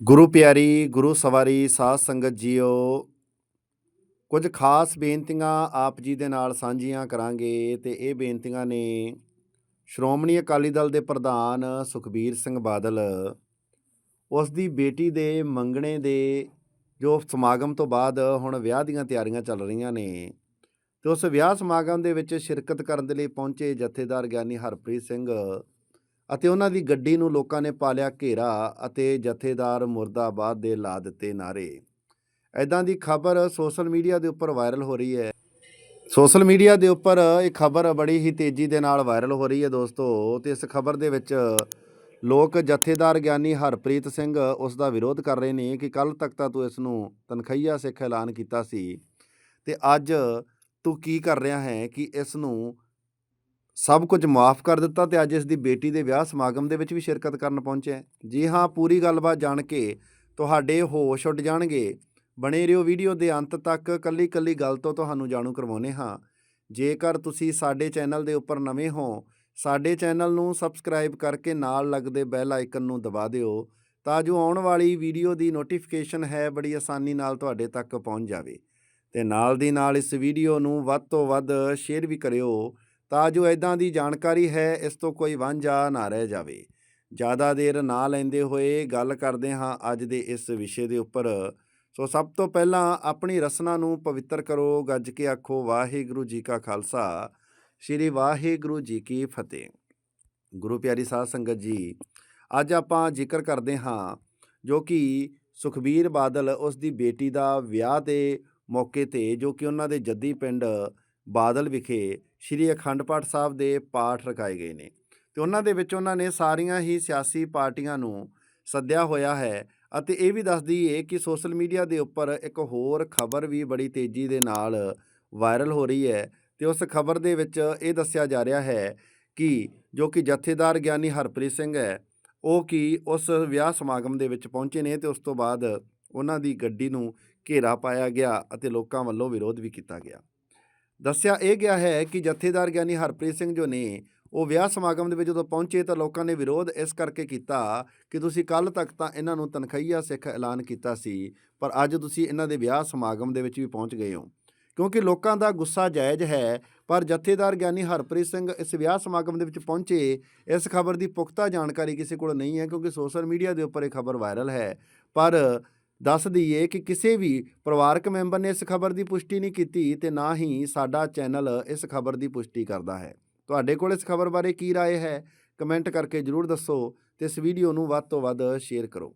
ਗੁਰੂ ਪਿਆਰੀ, ਗੁਰੂ ਸਵਾਰੀ, ਸਾਧ ਸੰਗਤ ਜੀਓ, ਕੁਝ ਖਾਸ ਬੇਨਤੀਆਂ ਆਪ ਜੀ ਦੇ ਨਾਲ ਸਾਂਝੀਆਂ ਕਰਾਂਗੇ ਤੇ ਇਹ ਬੇਨਤੀਆਂ ਨੇ ਸ਼੍ਰੋਮਣੀ ਅਕਾਲੀ ਦਲ ਦੇ ਪ੍ਰਧਾਨ ਸੁਖਬੀਰ ਸਿੰਘ ਬਾਦਲ, ਉਸ ਦੀ ਬੇਟੀ ਦੇ ਮੰਗਣੇ ਦੇ ਜੋ ਸਮਾਗਮ ਤੋਂ ਬਾਅਦ ਹੁਣ ਵਿਆਹ ਦੀਆਂ ਤਿਆਰੀਆਂ ਚੱਲ ਰਹੀਆਂ ਨੇ ਤੇ ਉਸ ਵਿਆਹ ਸਮਾਗਮ ਦੇ ਵਿੱਚ ਸ਼ਿਰਕਤ ਕਰਨ ਦੇ ਲਈ ਪਹੁੰਚੇ ਜਥੇਦਾਰ ਗਿਆਨੀ ਹਰਪ੍ਰੀਤ ਸਿੰਘ ਅਤੇ ਉਹਨਾਂ ਦੀ ਗੱਡੀ ਨੂੰ ਲੋਕਾਂ ਨੇ ਪਾ ਲਿਆ ਘੇਰਾ ਅਤੇ ਜਥੇਦਾਰ ਮੁਰਦਾਬਾਦ ਦੇ ਲਾ ਦਿੱਤੇ ਨਾਰੇ ਐਦਾਂ ਦੀ ਖਬਰ ਸੋਸ਼ਲ ਮੀਡੀਆ ਦੇ ਉੱਪਰ ਵਾਇਰਲ ਹੋ ਰਹੀ ਹੈ। ਸੋਸ਼ਲ ਮੀਡੀਆ ਦੇ ਉੱਪਰ ਇਹ ਖਬਰ ਬੜੀ ਹੀ ਤੇਜ਼ੀ ਦੇ ਨਾਲ ਵਾਇਰਲ ਹੋ ਰਹੀ ਹੈ ਦੋਸਤੋ ਤੇ ਇਸ ਖਬਰ ਦੇ ਵਿੱਚ ਲੋਕ ਜਥੇਦਾਰ ਗਿਆਨੀ ਹਰਪ੍ਰੀਤ ਸਿੰਘ ਉਸ ਦਾ ਵਿਰੋਧ ਕਰ ਰਹੇ ਨੇ ਕਿ ਕੱਲ ਤੱਕ ਤਾਂ ਤੂੰ ਇਸ ਨੂੰ ਤਨਖਈਆ ਸਿੱਖ ਐਲਾਨ ਕੀਤਾ ਸੀ। ਤੇ ਅੱਜ ਤੂੰ ਕੀ ਕਰ ਰਿਹਾ ਹੈ ਕਿ ਇਸ ਨੂੰ ਸਭ ਕੁਝ ਮਾਫ ਕਰ ਦਿੱਤਾ ਤੇ ਅੱਜ ਇਸ ਦੀ ਬੇਟੀ ਦੇ ਵਿਆਹ ਸਮਾਗਮ ਦੇ ਵਿੱਚ ਵੀ ਸ਼ਿਰਕਤ ਕਰਨ ਪਹੁੰਚਿਆ ਜੀ ਹਾਂ, ਪੂਰੀ ਗੱਲਬਾਤ ਜਾਣ ਕੇ ਤੁਹਾਡੇ ਹੋਸ਼ ਉੱਡ ਜਾਣਗੇ। ਬਣੇ ਰਹੋ ਵੀਡੀਓ ਦੇ ਅੰਤ ਤੱਕ ਕੱਲੀ ਕੱਲੀ ਗੱਲ ਤੋਂ ਤੁਹਾਨੂੰ ਜਾਣੂ ਕਰਵਾਉਨੇ ਹਾਂ। ਜੇਕਰ ਤੁਸੀਂ ਸਾਡੇ ਚੈਨਲ ਦੇ ਉੱਪਰ ਨਵੇਂ ਹੋ, ਸਾਡੇ ਚੈਨਲ ਨੂੰ ਸਬਸਕ੍ਰਾਈਬ ਕਰਕੇ ਨਾਲ ਲੱਗਦੇ ਬੈਲ ਆਈਕਨ ਨੂੰ ਦਬਾ ਦਿਓ ਤਾਂ ਜੋ ਆਉਣ ਵਾਲੀ ਵੀਡੀਓ ਦੀ ਨੋਟੀਫਿਕੇਸ਼ਨ ਹੈ, ਬੜੀ ਆਸਾਨੀ ਨਾਲ ਤੁਹਾਡੇ ਤੱਕ ਪਹੁੰਚ ਜਾਵੇ। ਤੇ ਨਾਲ ਦੀ ਨਾਲ ਇਸ ਵੀਡੀਓ ਨੂੰ ਵੱਧ ਤੋਂ ਵੱਧ ਸ਼ੇਅਰ ਵੀ ਕਰਿਓ। ਤਾਂ ਜੋ ਇਦਾਂ ਦੀ ਜਾਣਕਾਰੀ ਹੈ, ਇਸ ਤੋਂ ਕੋਈ ਵਾਂਝਾ ਨਾ ਰਹਿ ਜਾਵੇ। ਜ਼ਿਆਦਾ ਦੇਰ ਨਾ ਲੈਂਦੇ ਹੋਏ ਗੱਲ ਕਰਦੇ ਹਾਂ ਅੱਜ ਦੇ ਇਸ ਵਿਸ਼ੇ ਦੇ ਉੱਪਰ। ਸੋ ਸਭ ਤੋਂ ਪਹਿਲਾਂ ਆਪਣੀ ਰਸਨਾ ਨੂੰ ਪਵਿੱਤਰ ਕਰੋ, ਗੱਜ ਕੇ ਆਖੋ, ਵਾਹਿਗੁਰੂ ਜੀ ਕਾ ਖਾਲਸਾ। ਸ੍ਰੀ ਵਾਹਿਗੁਰੂ ਜੀ ਕੀ ਫਤਿਹ। ਗੁਰੂ ਪਿਆਰੀ ਸਾਧ ਸੰਗਤ ਜੀ, ਅੱਜ ਆਪਾਂ ਜ਼ਿਕਰ ਕਰਦੇ ਹਾਂ ਜੋ ਕਿ ਸੁਖਬੀਰ ਬਾਦਲ ਉਸ ਦੀ ਬੇਟੀ ਦਾ ਵਿਆਹ ਦੇ ਮੌਕੇ ਤੇ, ਜੋ ਕਿ ਉਹਨਾਂ ਦੇ ਜੱਦੀ ਪਿੰਡ ਬਾਦਲ ਵਿਖੇ ਸ਼੍ਰੀ ਅਖੰਡ ਪਾਠ ਸਾਹਿਬ ਦੇ ਪਾਠ ਰਖਾਏ ਗਏ ਨੇ। ਤੇ ਉਹਨਾਂ ਦੇ ਵਿੱਚ ਉਹਨਾਂ ਨੇ ਸਾਰੀਆਂ ਹੀ ਸਿਆਸੀ ਪਾਰਟੀਆਂ ਨੂੰ ਸੱਦਿਆ ਹੋਇਆ ਹੈ ਅਤੇ ਇਹ ਵੀ ਦੱਸ ਦਈਏ ਕਿ ਸੋਸ਼ਲ ਮੀਡੀਆ ਦੇ ਉੱਪਰ ਇੱਕ ਹੋਰ ਖਬਰ ਵੀ ਬੜੀ ਤੇਜ਼ੀ ਦੇ ਨਾਲ ਵਾਇਰਲ ਹੋ ਰਹੀ ਹੈ ਤੇ ਉਸ ਖਬਰ ਦੇ ਵਿੱਚ ਇਹ ਦੱਸਿਆ ਜਾ ਰਿਹਾ ਹੈ ਕਿ ਜੋ ਕਿ ਜਥੇਦਾਰ ਗਿਆਨੀ ਹਰਪ੍ਰੀਤ ਸਿੰਘ ਹੈ, ਉਹ ਕਿ ਉਸ ਵਿਆਹ ਸਮਾਗਮ ਦੇ ਵਿੱਚ ਪਹੁੰਚੇ ਨੇ ਤੇ ਉਸ ਤੋਂ ਬਾਅਦ ਉਹਨਾਂ ਦੀ ਗੱਡੀ ਨੂੰ ਘੇਰਾ ਪਾਇਆ ਗਿਆ ਅਤੇ ਲੋਕਾਂ ਵੱਲੋਂ ਵਿਰੋਧ ਵੀ ਕੀਤਾ ਗਿਆ। ਦੱਸਿਆ ਇਹ ਗਿਆ ਹੈ ਕਿ ਜਥੇਦਾਰ ਗਿਆਨੀ ਹਰਪ੍ਰੀਤ ਸਿੰਘ ਜੋ ਨੇ, ਉਹ ਵਿਆਹ ਸਮਾਗਮ ਦੇ ਵਿੱਚ ਜਦੋਂ ਪਹੁੰਚੇ ਤਾਂ ਲੋਕਾਂ ਨੇ ਵਿਰੋਧ ਇਸ ਕਰਕੇ ਕੀਤਾ ਕਿ ਤੁਸੀਂ ਕੱਲ ਤੱਕ ਤਾਂ ਇਹਨਾਂ ਨੂੰ ਤਨਖਈਆ ਸਿੱਖ ਐਲਾਨ ਕੀਤਾ ਸੀ, ਪਰ ਅੱਜ ਤੁਸੀਂ ਇਹਨਾਂ ਦੇ ਵਿਆਹ ਸਮਾਗਮ ਦੇ ਵਿੱਚ ਵੀ ਪਹੁੰਚ ਗਏ ਹੋ। ਕਿਉਂਕਿ ਲੋਕਾਂ ਦਾ ਗੁੱਸਾ ਜਾਇਜ਼ ਹੈ, ਪਰ ਜਥੇਦਾਰ ਗਿਆਨੀ ਹਰਪ੍ਰੀਤ ਸਿੰਘ ਇਸ ਵਿਆਹ ਸਮਾਗਮ ਦੇ ਵਿੱਚ ਪਹੁੰਚੇ, ਇਸ ਖਬਰ ਦੀ ਪੁਖਤਾ ਜਾਣਕਾਰੀ ਕਿਸੇ ਕੋਲ ਨਹੀਂ ਹੈ ਕਿਉਂਕਿ ਸੋਸ਼ਲ ਮੀਡੀਆ ਦੇ ਉੱਪਰ ਇਹ ਖਬਰ ਵਾਇਰਲ ਹੈ। ਪਰ ਦੱਸ ਦਈਏ ਕਿ ਕਿਸੇ ਵੀ ਪਰਿਵਾਰਕ ਮੈਂਬਰ ਨੇ ਇਸ ਖਬਰ ਦੀ ਪੁਸ਼ਟੀ ਨਹੀਂ ਕੀਤੀ ਤੇ ਨਾ ਹੀ ਸਾਡਾ ਚੈਨਲ ਇਸ ਖਬਰ ਦੀ ਪੁਸ਼ਟੀ ਕਰਦਾ ਹੈ ਤੁਹਾਡੇ ਕੋਲ ਇਸ ਖਬਰ ਬਾਰੇ ਕੀ رائے ਹੈ ਕਮੈਂਟ ਕਰਕੇ ਜਰੂਰ ਦੱਸੋ ਤੇ ਇਸ ਵੀਡੀਓ ਨੂੰ ਵੱਧ ਤੋਂ ਵੱਧ ਸ਼ੇਅਰ ਕਰੋ